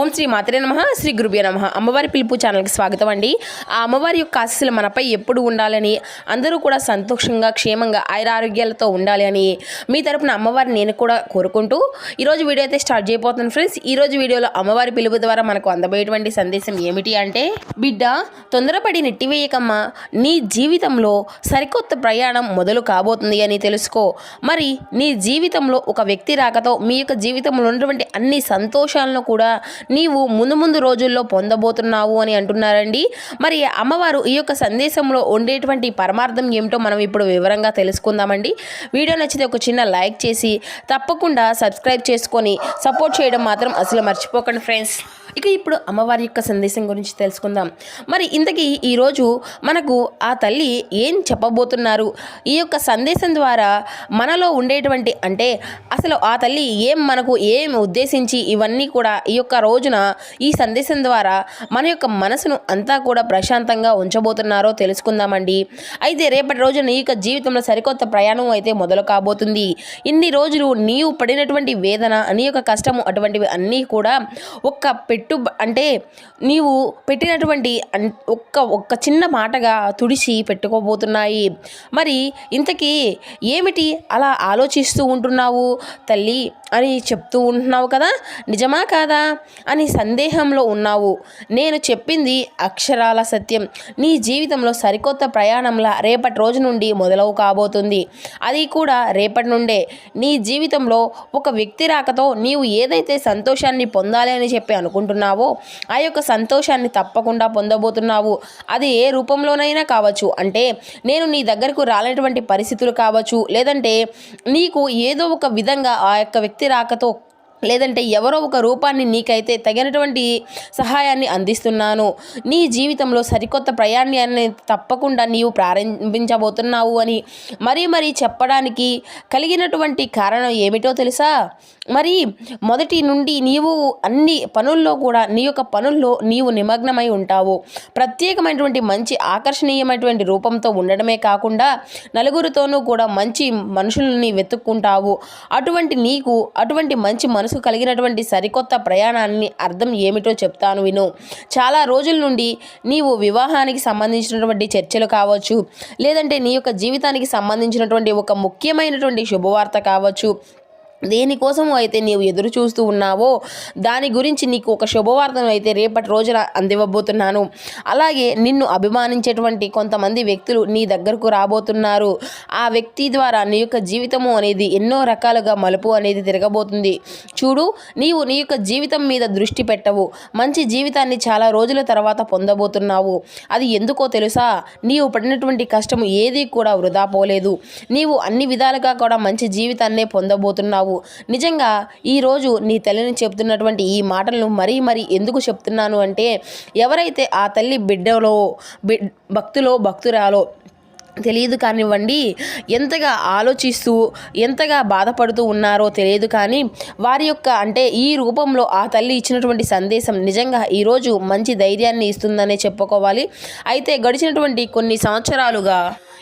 ఓం శ్రీ మాతరే నమ శ్రీ గురుభ్య నమ. అమ్మవారి పిలుపు ఛానల్కి స్వాగతం అండి. ఆ అమ్మవారి యొక్క ఆశస్సులు మనపై ఎప్పుడు ఉండాలని అందరూ కూడా సంతోషంగా క్షేమంగా ఆయురారోగ్యాలతో ఉండాలి అని మీ తరపున అమ్మవారిని నేను కూడా కోరుకుంటూ ఈరోజు వీడియో అయితే స్టార్ట్ చేయబోతున్నాను ఫ్రెండ్స్. ఈరోజు వీడియోలో అమ్మవారి పిలుపు ద్వారా మనకు అందబోయేటువంటి సందేశం ఏమిటి అంటే బిడ్డ తొందరపడి నెట్టివేయకమ్మా. నీ జీవితంలో సరికొత్త ప్రయాణం మొదలు కాబోతుంది అని తెలుసుకో. మరి నీ జీవితంలో ఒక వ్యక్తి రాకతో మీ యొక్క జీవితంలో ఉన్నటువంటి అన్ని సంతోషాలను కూడా నీవు ముందు ముందు రోజుల్లో పొందబోతున్నావు అని అంటున్నారండి. మరి అమ్మవారు ఈ యొక్క సందేశంలో ఉండేటువంటి పరమార్థం ఏమిటో మనం ఇప్పుడు వివరంగా తెలుసుకుందామండి. వీడియో నచ్చితే ఒక చిన్న లైక్ చేసి తప్పకుండా సబ్స్క్రైబ్ చేసుకొని సపోర్ట్ చేయడం మాత్రం అసలు మర్చిపోకండి ఫ్రెండ్స్. ఇక ఇప్పుడు అమ్మవారి యొక్క సందేశం గురించి తెలుసుకుందాం. మరి ఇంతకీ ఈరోజు మనకు ఆ తల్లి ఏం చెప్పబోతున్నారు? ఈ యొక్క సందేశం ద్వారా మనలో ఉండేటువంటి అంటే అసలు ఆ తల్లి ఏం మనకు ఏం ఉద్దేశించి ఇవన్నీ కూడా ఈ యొక్క రోజు రోజున ఈ సందేశం ద్వారా మన యొక్క మనసును అంతా కూడా ప్రశాంతంగా ఉంచబోతున్నారో తెలుసుకుందామండి. అయితే రేపటి రోజున నీ యొక్క జీవితంలో సరికొత్త ప్రయాణం అయితే మొదలు కాబోతుంది. ఇన్ని రోజులు నీవు పడినటువంటి వేదన నీ యొక్క కష్టము అటువంటివి అన్నీ కూడా ఒక్క పెట్టు అంటే నీవు పెట్టినటువంటి అన్- ఒక్క ఒక్క చిన్న మాటగా తుడిచి పెట్టుకోబోతున్నాయి. మరి ఇంతకీ ఏమిటి అలా ఆలోచిస్తూ ఉంటున్నావు? తల్లి అని చెప్తూ ఉంటున్నావు కదా? నిజమా కాదా? అని సందేహంలో ఉన్నావు. నేను చెప్పింది అక్షరాల సత్యం. నీ జీవితంలో సరికొత్త ప్రయాణంలా రేపటి రోజు నుండి మొదలవు కాబోతుంది. అది కూడా రేపటి నుండే. నీ జీవితంలో ఒక వ్యక్తి రాకతో నీవు ఏదైతే సంతోషాన్ని పొందాలి అని చెప్పి అనుకుంటున్నావో ఆ యొక్క సంతోషాన్ని తప్పకుండా పొందబోతున్నావు. అది ఏ రూపంలోనైనా కావచ్చు. అంటే నేను నీ దగ్గరకు రాలేటువంటి పరిస్థితులు కావచ్చు. లేదంటే నీకు ఏదో ఒక విధంగా ఆ యొక్క వ్యక్తి రాకతో లేదంటే ఎవరో ఒక రూపాన్ని నీకైతే తగినటువంటి సహాయాన్ని అందిస్తున్నాను. నీ జీవితంలో సరికొత్త ప్రయాణాన్ని తప్పకుండా నీవు ప్రారంభించబోతున్నావు అని మరీ మరీ చెప్పడానికి కలిగినటువంటి కారణం ఏమిటో తెలుసా? మరి మొదటి నుండి నీవు అన్ని పనుల్లో కూడా నీ యొక్క పనుల్లో నీవు నిమగ్నమై ఉంటావు. ప్రత్యేకమైనటువంటి మంచి ఆకర్షణీయమైనటువంటి రూపంతో ఉండడమే కాకుండా నలుగురితోనూ కూడా మంచి మనుషుల్ని వెతుక్కుంటావు. అటువంటి నీకు అటువంటి మంచి మను మనసు కలిగినటువంటి సరికొత్త ప్రయాణాన్ని అర్థం ఏమిటో చెప్తాను విను. చాలా రోజుల నుండి నీవు వివాహానికి సంబంధించినటువంటి చర్చలు కావచ్చు లేదంటే నీ యొక్క జీవితానికి సంబంధించినటువంటి ఒక ముఖ్యమైనటువంటి శుభవార్త కావచ్చు. దేనికోసం అయితే నీవు ఎదురు చూస్తూ ఉన్నావో దాని గురించి నీకు ఒక శుభవార్తను అయితే రేపటి రోజున అందివ్వబోతున్నాను. అలాగే నిన్ను అభిమానించేటువంటి కొంతమంది వ్యక్తులు నీ దగ్గరకు రాబోతున్నారు. ఆ వ్యక్తి ద్వారా నీ యొక్క జీవితము అనేది ఎన్నో రకాలుగా మలుపు అనేది తిరగబోతుంది. చూడు నీవు నీ యొక్క జీవితం మీద దృష్టి పెట్టవు. మంచి జీవితాన్ని చాలా రోజుల తర్వాత పొందబోతున్నావు. అది ఎందుకో తెలుసా? నీవు పడినటువంటి కష్టం ఏది కూడా వృధా పోలేదు. నీవు అన్ని విధాలుగా కూడా మంచి జీవితాన్నే పొందబోతున్నావు. నిజంగా ఈరోజు నీ తల్లిని చెప్తున్నటువంటి ఈ మాటలను మరీ మరీ ఎందుకు చెప్తున్నాను అంటే ఎవరైతే ఆ తల్లి బిడ్డలో బి భక్తులో భక్తురాలో తెలియదు కానివ్వండి ఎంతగా ఆలోచిస్తూ ఎంతగా బాధపడుతూ ఉన్నారో తెలియదు కానీ వారి యొక్క అంటే ఈ రూపంలో ఆ తల్లి ఇచ్చినటువంటి సందేశం నిజంగా ఈరోజు మంచి ధైర్యాన్ని ఇస్తుందనే చెప్పుకోవాలి. అయితే గడిచినటువంటి కొన్ని సంవత్సరాలుగా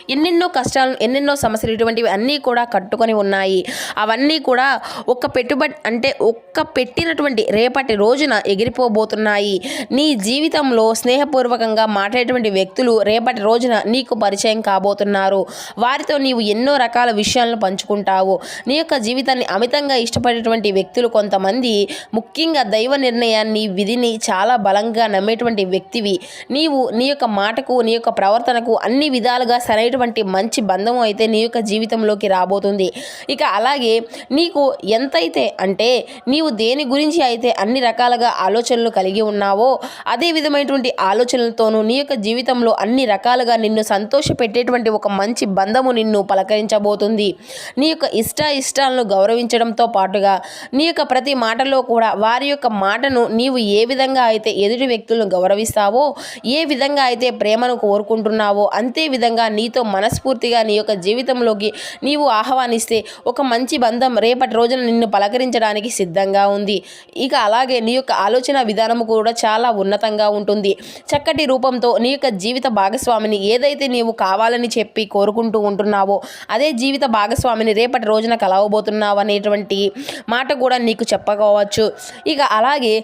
ఎన్నెన్నో కష్టాలు ఎన్నెన్నో సమస్యలు ఇటువంటివి అన్నీ కూడా కట్టుకొని ఉన్నాయి. అవన్నీ కూడా ఒక్క పెట్టుబడి అంటే ఒక్క పెట్టినటువంటి రేపటి రోజున ఎగిరిపోబోతున్నాయి. నీ జీవితంలో స్నేహపూర్వకంగా మాట్లాడేటువంటి వ్యక్తులు రేపటి రోజున నీకు పరిచయం కాబోతున్నారు. వారితో నీవు ఎన్నో రకాల విషయాలను పంచుకుంటావు. నీ యొక్క జీవితాన్ని అమితంగా ఇష్టపడేటువంటి వ్యక్తులు కొంతమంది ముఖ్యంగా దైవ నిర్ణయాన్ని విధిని చాలా బలంగా నమ్మేటువంటి వ్యక్తివి. నీవు నీ యొక్క మాటకు నీ యొక్క ప్రవర్తనకు అన్ని విధాలుగా సరైనటువంటి మంచి బంధం అయితే నీ యొక్క జీవితంలోకి రాబోతుంది. ఇక అలాగే నీకు ఎంతైతే అంటే నీవు దేని గురించి అయితే అన్ని రకాలుగా ఆలోచనలు కలిగి ఉన్నావో అదే విధమైనటువంటి ఆలోచనలతోనూ నీ యొక్క జీవితంలో అన్ని రకాలుగా నిన్ను సంతోష పెట్టేటువంటి ఒక మంచి బంధము నిన్ను పలకరించబోతుంది. నీ యొక్క ఇష్ట ఇష్టాలను గౌరవించడంతో పాటుగా నీ యొక్క ప్రతి మాటలో కూడా వారి యొక్క మాటను నీవు ఏ విధంగా అయితే ఎదుటి వ్యక్తులను గౌరవిస్తావో ఏ విధంగా అయితే ప్రేమను కోరుకుంటున్నావో అంతే విధంగా నీతో మనస్ఫూర్తిగా నీ యొక్క జీవితంలోకి నీవు ఆహ్వానిస్తే ఒక మంచి బంధం రేపటి రోజున నిన్ను పలకరించడానికి సిద్ధంగా ఉంది. ఇక అలాగే నీ యొక్క ఆలోచన విధానం కూడా చాలా ఉన్నతంగా ఉంటుంది. చక్కటి రూపంతో నీ యొక్క జీవిత భాగస్వామిని ఏదైతే నీవు కావాలని చెప్పి కోరుకుంటూ ఉంటున్నావో అదే జీవిత భాగస్వామిని రేపటి రోజున కలవబోతున్నావు అనేటువంటి మాట కూడా నీకు చెప్పుకోవచ్చు ఇక అలాగే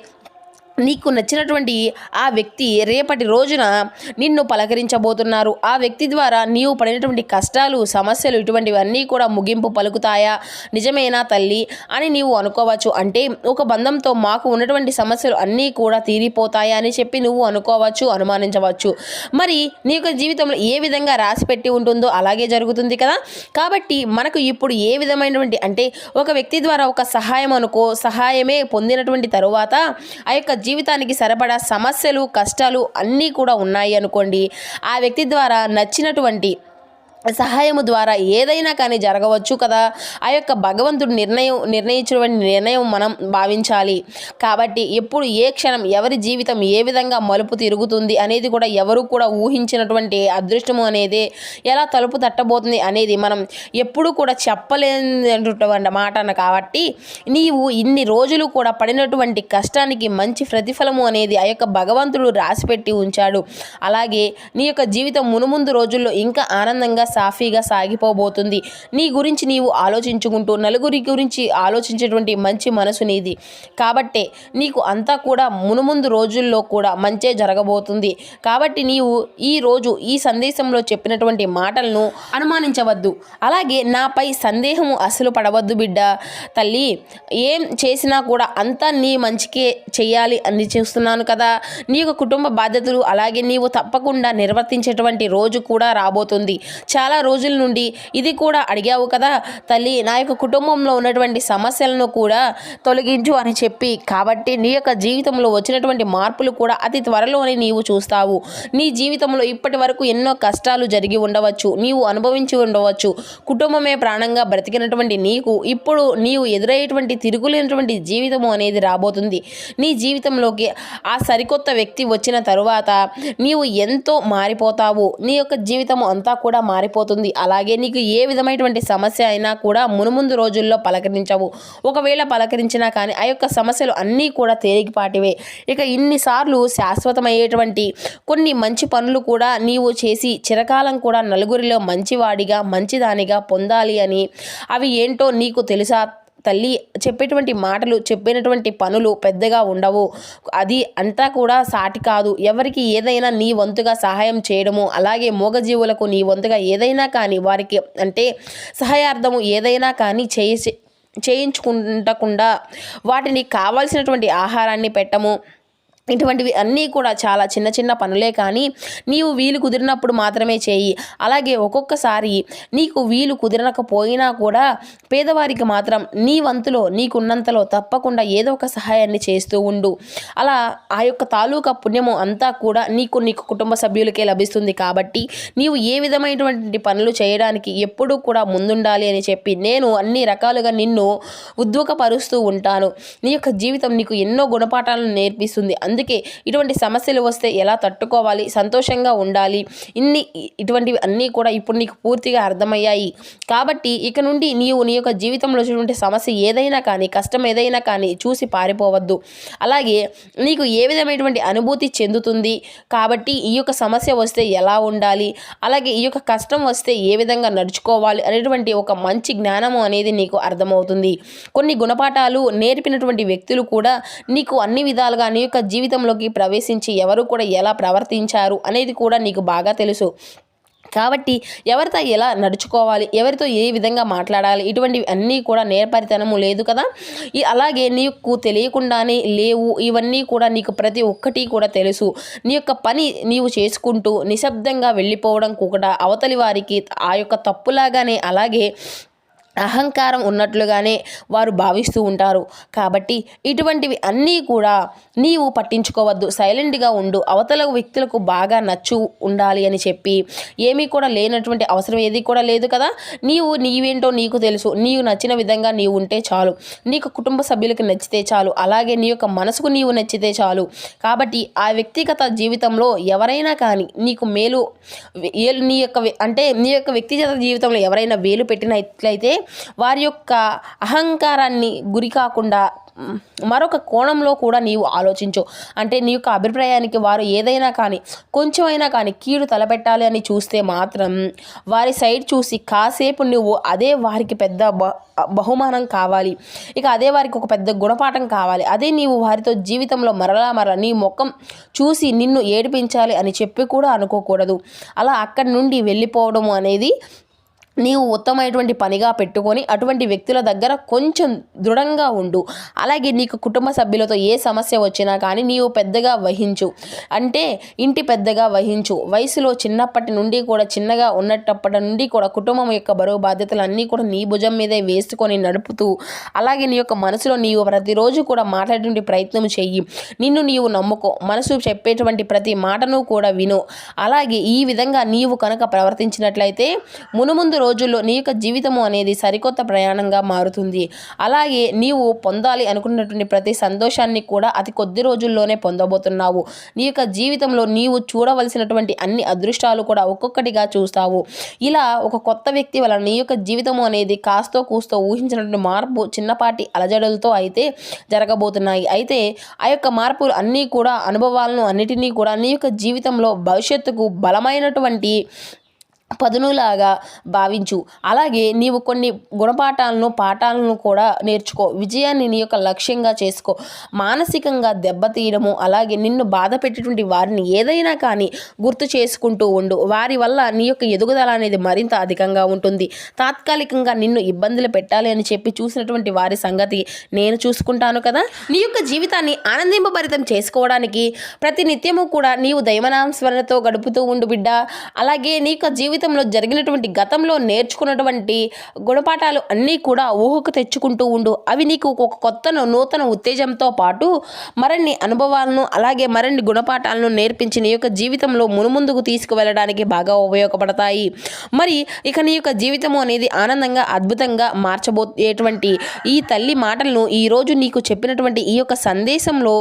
నీకు నచ్చినటువంటి ఆ వ్యక్తి రేపటి రోజున నిన్ను పలకరించబోతున్నారు. ఆ వ్యక్తి ద్వారా నీవు పడినటువంటి కష్టాలు సమస్యలు ఇటువంటివన్నీ కూడా ముగింపు పలుకుతాయా? నిజమేనా తల్లి? అని నీవు అనుకోవచ్చు. అంటే ఒక బంధంతో మాకు ఉన్నటువంటి సమస్యలు అన్నీ కూడా తీరిపోతాయా అని చెప్పి నువ్వు అనుకోవచ్చు అనుమానించవచ్చు. మరి నీ యొక్క జీవితంలో ఏ విధంగా రాసి పెట్టి ఉంటుందో అలాగే జరుగుతుంది కదా? కాబట్టి మనకు ఇప్పుడు ఏ విధమైనటువంటి అంటే ఒక వ్యక్తి ద్వారా ఒక సహాయం అనుకో సహాయమే పొందినటువంటి తరువాత ఆ యొక్క జీవితానికి సరిపడా సమస్యలు కష్టాలు అన్నీ కూడా ఉన్నాయి అనుకోండి. ఆ వ్యక్తి ద్వారా నచ్చినటువంటి సహాయము ద్వారా ఏదైనా కానీ జరగవచ్చు కదా. ఆ యొక్క భగవంతుడు నిర్ణయం నిర్ణయించినటువంటి నిర్ణయం మనం భావించాలి. కాబట్టి ఎప్పుడు ఏ క్షణం ఎవరి జీవితం ఏ విధంగా మలుపు తిరుగుతుంది అనేది కూడా ఎవరు కూడా ఊహించినటువంటి అదృష్టము అనేది ఎలా తలుపు తట్టబోతుంది అనేది మనం ఎప్పుడు కూడా చెప్పలేనటువంటి మాట కాబట్టి నీవు ఇన్ని రోజులు కూడా పడినటువంటి కష్టానికి మంచి ప్రతిఫలము అనేది ఆ యొక్క భగవంతుడు రాసిపెట్టి ఉంచాడు. అలాగే నీ యొక్క జీవితం మునుముందు రోజుల్లో ఇంకా ఆనందంగా సాఫీగా సాగిపోబోతుంది. నీ గురించి నీవు ఆలోచించుకుంటూ నలుగురి గురించి ఆలోచించేటువంటి మంచి మనసు నీది. కాబట్టే నీకు అంతా కూడా మునుముందు రోజుల్లో కూడా మంచే జరగబోతుంది. కాబట్టి నీవు ఈ రోజు ఈ సందేశంలో చెప్పినటువంటి మాటలను అనుమానించవద్దు. అలాగే నాపై సందేహము అసలు పడవద్దు బిడ్డ. తల్లి ఏం చేసినా కూడా అంతా నీ మంచికే చేయాలి అని చూస్తున్నాను కదా. నీ యొక్క కుటుంబ బాధ్యతలు అలాగే నీవు తప్పకుండా నిర్వర్తించేటువంటి రోజు కూడా రాబోతుంది. చాలా రోజుల నుండి ఇది కూడా అడిగావు కదా. తల్లి నా యొక్క కుటుంబంలో ఉన్నటువంటి సమస్యలను కూడా తొలగించు అని చెప్పి. కాబట్టి నీ యొక్క జీవితంలో వచ్చినటువంటి మార్పులు కూడా అతి త్వరలోనే నీవు చూస్తావు. నీ జీవితంలో ఇప్పటి వరకు ఎన్నో కష్టాలు జరిగి ఉండవచ్చు. నీవు అనుభవించి ఉండవచ్చు. కుటుంబమే ప్రాణంగా బ్రతికినటువంటి నీకు ఇప్పుడు నీవు ఎదురయ్యేటువంటి తిరుగులేనటువంటి జీవితము అనేది రాబోతుంది. నీ జీవితంలోకి ఆ సరికొత్త వ్యక్తి వచ్చిన తరువాత నీవు ఎంతో మారిపోతావు. నీ యొక్క జీవితం అంతా కూడా మారిపోతుంది అలాగే నీకు ఏ విధమైనటువంటి సమస్య అయినా కూడా మునుముందు రోజుల్లో పలకరించవు. ఒకవేళ పలకరించినా కానీ ఆ యొక్క సమస్యలు అన్నీ కూడా తేలికపాటివే. ఇక ఇన్నిసార్లు శాశ్వతమయ్యేటువంటి కొన్ని మంచి పనులు కూడా నీవు చేసి చిరకాలం కూడా నలుగురిలో మంచివాడిగా మంచిదానిగా పొందాలి అని అవి ఏంటో నీకు తెలుసా? తల్లి చెప్పేటువంటి మాటలు చెప్పినటువంటి పనులు పెద్దగా ఉండవు. అది అంతా కూడా సాటి కాదు. ఎవరికి ఏదైనా నీ వంతుగా సహాయం చేయడము అలాగే మూగజీవులకు నీ వంతుగా ఏదైనా కానీ వారికి అంటే సహాయార్థము ఏదైనా కానీ చేసి చేయించుకుంటకుండా వాటిని కావాల్సినటువంటి ఆహారాన్ని పెట్టము. ఇటువంటివి అన్నీ కూడా చాలా చిన్న చిన్న పనులే కానీ నీవు వీలు కుదిరినప్పుడు మాత్రమే చేయి. అలాగే ఒక్కొక్కసారి నీకు వీలు కుదిరనకపోయినా కూడా పేదవారికి మాత్రం నీ వంతులో నీకున్నంతలో తప్పకుండా ఏదో ఒక సహాయాన్ని చేస్తూ ఉండు. అలా ఆ యొక్క తాలూకా పుణ్యము అంతా కూడా నీకు నీకు కుటుంబ సభ్యులకే లభిస్తుంది కాబట్టి నీవు ఏ విధమైనటువంటి పనులు చేయడానికి ఎప్పుడూ కూడా ముందుండాలి అని చెప్పి నేను అన్ని రకాలుగా నిన్ను ఉద్వకపరుస్తూ ఉంటాను. నీ యొక్క జీవితం నీకు ఎన్నో గుణపాఠాలను నేర్పిస్తుంది. అందుకే ఇటువంటి సమస్యలు వస్తే ఎలా తట్టుకోవాలి? సంతోషంగా ఉండాలి. ఇన్ని ఇటువంటివి అన్నీ కూడా ఇప్పుడు నీకు పూర్తిగా అర్థమయ్యాయి. కాబట్టి ఇక నుండి నీవు నీ యొక్క జీవితంలో వచ్చినటువంటి సమస్య ఏదైనా కానీ కష్టం ఏదైనా కానీ చూసి పారిపోవద్దు. అలాగే నీకు ఏ విధమైనటువంటి అనుభూతి చెందుతుంది? కాబట్టి ఈ యొక్క సమస్య వస్తే ఎలా ఉండాలి? అలాగే ఈ యొక్క కష్టం వస్తే ఏ విధంగా నడుచుకోవాలి? అనేటువంటి ఒక మంచి జ్ఞానము అనేది నీకు అర్థమవుతుంది. కొన్ని గుణపాఠాలు నేర్పినటువంటి వ్యక్తులు కూడా నీకు అన్ని విధాలుగా నీ యొక్క జీవితంలోకి ప్రవేశించి ఎవరు కూడా ఎలా ప్రవర్తించారు అనేది కూడా నీకు బాగా తెలుసు. కాబట్టి ఎవరితో ఎలా నడుచుకోవాలి ఎవరితో ఏ విధంగా మాట్లాడాలి ఇటువంటివి అన్నీ కూడా నేర్పరితనము లేదు కదా? ఈ అలాగే నీకు తెలియకుండానే లేవు ఇవన్నీ కూడా నీకు ప్రతి ఒక్కటి కూడా తెలుసు. నీ యొక్క పని నీవు చేసుకుంటూ నిశ్శబ్దంగా వెళ్ళిపోవడం కూడా అవతలి వారికి ఆ యొక్క తప్పులాగానే అలాగే అహంకారం ఉన్నట్లుగానే వారు భావిస్తూ ఉంటారు. కాబట్టి ఇటువంటివి అన్నీ కూడా నీవు పట్టించుకోవద్దు. సైలెంట్గా ఉండు. అవతల వ్యక్తులకు బాగా నచ్చు ఉండాలి అని చెప్పి ఏమీ కూడా లేనటువంటి అవసరం ఏది కూడా లేదు కదా? నీవు నీవేంటో నీకు తెలుసు. నీవు నచ్చిన విధంగా నీవు ఉంటే చాలు. నీకు కుటుంబ సభ్యులకు నచ్చితే చాలు. అలాగే నీ యొక్క మనసుకు నీవు నచ్చితే చాలు. కాబట్టి ఆ వ్యక్తిగత జీవితంలో ఎవరైనా కానీ నీకు మేలు నీ యొక్క అంటే నీ యొక్క వ్యక్తిగత జీవితంలో ఎవరైనా వేలు పెట్టినట్లయితే వారి యొక్క అహంకారాన్ని గురి కాకుండా మరొక కోణంలో కూడా నీవు ఆలోచించు. అంటే నీ యొక్క అభిప్రాయానికి వారు ఏదైనా కానీ కొంచెమైనా కానీ కీడు తలపెట్టాలి అని చూస్తే మాత్రం వారి సైడ్ చూసి కాసేపు నువ్వు అదే వారికి పెద్ద బ- బహుమానం కావాలి. ఇక అదే వారికి ఒక పెద్ద గుణపాఠం కావాలి. అదే నీవు వారితో జీవితంలో మరలా మరలా నీ ముఖం చూసి నిన్ను ఏడిపించాలి అని చెప్పి కూడా అనుకోకూడదు. అలా అక్కడి నుండి వెళ్ళిపోవడం అనేది నీవు ఉత్తమమైనటువంటి పనిగా పెట్టుకొని అటువంటి వ్యక్తుల దగ్గర కొంచెం దృఢంగా ఉండు. అలాగే నీకు కుటుంబ సభ్యులతో ఏ సమస్య వచ్చినా కానీ నీవు పెద్దగా వహించు. అంటే ఇంటి పెద్దగా వహించు. వయసులో చిన్నప్పటి నుండి కూడా చిన్నగా ఉన్నప్పటి నుండి కూడా కుటుంబం యొక్క బరువు బాధ్యతలు అన్నీ కూడా నీ భుజం మీదే వేసుకొని నడుపుతూ అలాగే నీ యొక్క మనసులో నీవు ప్రతిరోజు కూడా మాట్లాడేటువంటి ప్రయత్నం చెయ్యి. నిన్ను నీవు నమ్ముకో. మనసు చెప్పేటువంటి ప్రతి మాటను కూడా విను. అలాగే ఈ విధంగా నీవు కనుక ప్రవర్తించినట్లయితే మునుముందు రోజు రోజుల్లో నీ యొక్క జీవితము అనేది సరికొత్త ప్రయాణంగా మారుతుంది. అలాగే నీవు పొందాలి అనుకున్నటువంటి ప్రతి సంతోషాన్ని కూడా అతి కొద్ది రోజుల్లోనే పొందబోతున్నావు. నీ యొక్క జీవితంలో నీవు చూడవలసినటువంటి అన్ని అదృష్టాలు కూడా ఒక్కొక్కటిగా చూస్తావు. ఇలా ఒక కొత్త వ్యక్తి వలన నీ యొక్క జీవితము అనేది కాస్తో కూస్తో ఊహించినటువంటి మార్పు చిన్నపాటి అలజడులతో అయితే జరగబోతున్నాయి. అయితే ఆ యొక్క మార్పులు అన్నీ కూడా అనుభవాలను అన్నిటినీ కూడా నీ యొక్క జీవితంలో భవిష్యత్తుకు బలమైనటువంటి పదునులాగా భావించు. అలాగే నీవు కొన్ని గుణపాఠాలను పాఠాలను కూడా నేర్చుకో. విజయాన్ని నీ యొక్క లక్ష్యంగా చేసుకో. మానసికంగా దెబ్బతీయడము అలాగే నిన్ను బాధ పెట్టేటువంటి వారిని ఏదైనా కానీ గుర్తు చేసుకుంటూ ఉండు. వారి వల్ల నీ యొక్క ఎదుగుదల అనేది మరింత అధికంగా ఉంటుంది. తాత్కాలికంగా నిన్ను ఇబ్బందులు పెట్టాలి అని చెప్పి చూసినటువంటి వారి సంగతి నేను చూసుకుంటాను కదా? నీ యొక్క జీవితాన్ని ఆనందింపభరితం చేసుకోవడానికి ప్రతి నిత్యము కూడా నీవు దైవనామస్మరణతో గడుపుతూ ఉండు బిడ్డ. అలాగే నీ యొక్క జీవితంలో జరిగినటువంటి గతంలో నేర్చుకున్నటువంటి గుణపాఠాలు అన్నీ కూడా ఊహకు తెచ్చుకుంటూ ఉండు. అవి నీకు ఒక కొత్త నూతన ఉత్తేజంతో పాటు మరిన్ని అనుభవాలను అలాగే మరిన్ని గుణపాఠాలను నేర్పించి నీ యొక్క జీవితంలో మునుముందుకు తీసుకువెళ్ళడానికి బాగా ఉపయోగపడతాయి. మరి ఇక నీ యొక్క జీవితము అనేది ఆనందంగా అద్భుతంగా మార్చబోయేటువంటి ఈ తల్లి మాటలను ఈరోజు నీకు చెప్పినటువంటి ఈ యొక్క సందేశంలో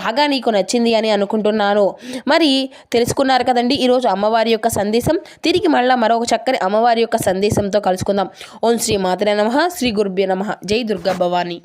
బాగా నీకు నచ్చింది అని అనుకుంటున్నాను. మరి తెలుసుకున్నారు కదండి ఈరోజు అమ్మవారి యొక్క సందేశం. తిరిగి మళ్ళా మరొక చక్కని అమ్మవారి యొక్క సందేశంతో కలుసుకుందాం. ఓం శ్రీ మాతరే నమ. శ్రీ గురుభ్య నమ. జై దుర్గా భవాని.